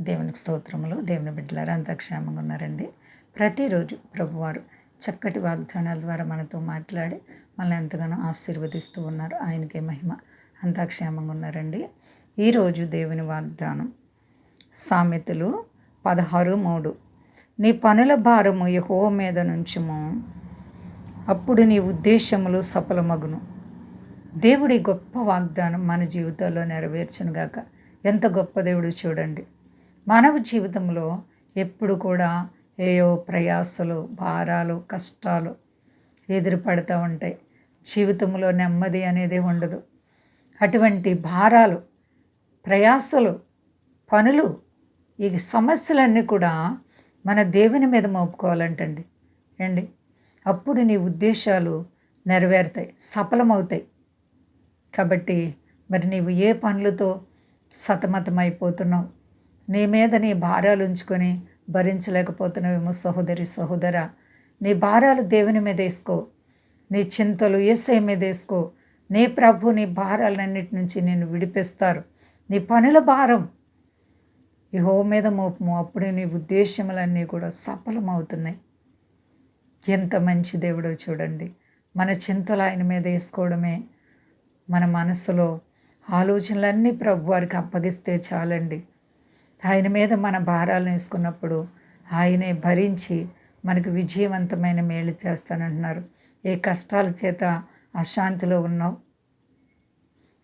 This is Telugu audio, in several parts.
దేవునికి స్తోత్రములు. దేవుని బిడ్డలారా అంతా క్షేమంగా ఉన్నారండి. ప్రతిరోజు ప్రభువారు చక్కటి వాగ్దానాల ద్వారా మనతో మాట్లాడి మనల్ని ఎంతగానో ఆశీర్వదిస్తూ ఉన్నారు. ఆయనకే మహిమ. అంతా క్షేమంగా ఉన్నారండి. ఈరోజు దేవుని వాగ్దానం సామెతలు పదహారు మూడు. నీ పనుల భారము యహో మీద నుంచుము. అప్పుడు నీ ఉద్దేశములు సఫలమగును. దేవుడి గొప్ప వాగ్దానం మన జీవితంలో నెరవేర్చునుగాక ఎంత గొప్ప దేవుడు చూడండి. మానవ జీవితంలో ఎప్పుడు కూడా ఏయో ప్రయాసలు భారాలు కష్టాలు ఎదురుపడుతూ ఉంటాయి. జీవితంలో నెమ్మది అనేది ఉండదు. అటువంటి భారాలు ప్రయాసలు పనులు ఈ సమస్యలన్నీ కూడా మన దేవుని మీద మోపుకోవాలంటండి. ఏండి? అప్పుడు నీ ఉద్దేశాలు నెరవేరుతాయి సఫలమవుతాయి. కాబట్టి మరి నీవు ఏ పనులతో సతమతమైపోతున్నావు? నీ మీద నీ భారాలు ఉంచుకొని భరించలేకపోతున్నావేమో సహోదరి సహోదర. నీ భారాలు దేవుని మీద వేసుకో. నీ చింతలు ఏసై మీద వేసుకో. నీ ప్రభు నీ భారాలన్నిటి నుంచి నేను విడిపిస్తారు. నీ పనుల భారం. ఈ హో మీద మోపము. అప్పుడు నీ ఉద్దేశములన్నీ కూడా సఫలమవుతున్నాయి. ఎంత మంచి దేవుడో చూడండి. మన చింతలు ఆయన మీద వేసుకోవడమే మన మనసులో ఆలోచనలన్నీ ప్రభు వారికి అప్పగిస్తే చాలండి. ఆయన మీద మన భారాలను వేసుకున్నప్పుడు ఆయనే భరించి మనకు విజయవంతమైన మేలు చేస్తానంటున్నారు. ఏ కష్టాల చేత అశాంతిలో ఉన్నావు?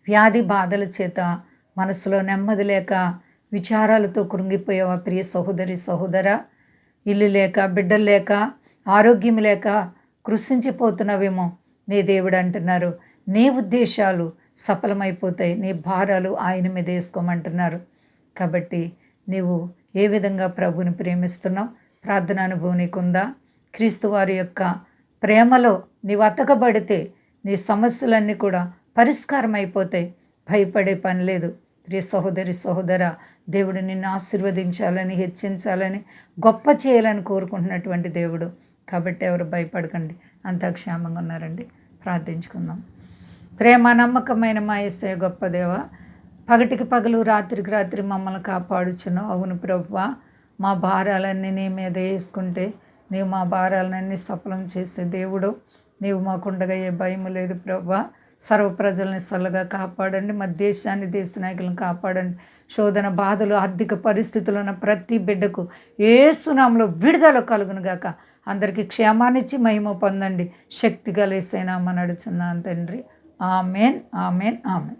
వ్యాధి బాధల చేత మనసులో నెమ్మది లేక విచారాలతో కృంగిపోయావా ప్రియ సహోదరి సహోదర? ఇల్లు లేక బిడ్డలు లేక ఆరోగ్యం లేక కృషించిపోతున్నావేమో నీ దేవుడు అంటున్నారు. నీ ఉద్దేశాలు సఫలమైపోతాయి. నీ భారాలు ఆయన మీద వేసుకోమంటున్నారు. కాబట్టి నీవు ఏ విధంగా ప్రభుని ప్రేమిస్తున్నావు? ప్రార్థన అనుభవం నీకుందా? క్రీస్తు వారి యొక్క ప్రేమలో నీవు అతకబడితే నీ సమస్యలన్నీ కూడా పరిష్కారం అయిపోతాయి భయపడే పని లేదు. ప్రియ సహోదరి సహోదర దేవుడు నిన్ను ఆశీర్వదించాలని హెచ్చించాలని గొప్ప చేయాలని కోరుకుంటున్నటువంటి దేవుడు. కాబట్టి ఎవరు భయపడకండి. అంతా క్షేమంగా ఉన్నారండి. ప్రార్థించుకుందాం. ప్రేమ నమ్మకమైన మా ఇస్తే గొప్ప దేవ పగటికి పగలు రాత్రికి రాత్రి మమ్మల్ని కాపాడుచున్నావు అవును ప్రభువ మా భారాలన్నీ నీ మీద వేసుకుంటే నీవు మా భారాలన్నీ సఫలం చేసే దేవుడు. నీవు మాకుండగా ఏ భయం లేదు ప్రభా సర్వ ప్రజల్ని చల్లగా కాపాడండి. మా దేశాన్ని దేశ నాయకులను కాపాడండి. శోధన బాధలు ఆర్థిక పరిస్థితులు ఉన్న ప్రతి బిడ్డకు ఏ సునాంలో విడుదల కలుగును గాక. అందరికీ క్షేమాన్నిచ్చి మహిమ పొందండి. శక్తి కలిసైనా నడుచున్నాను తండ్రి. Amen amen amen.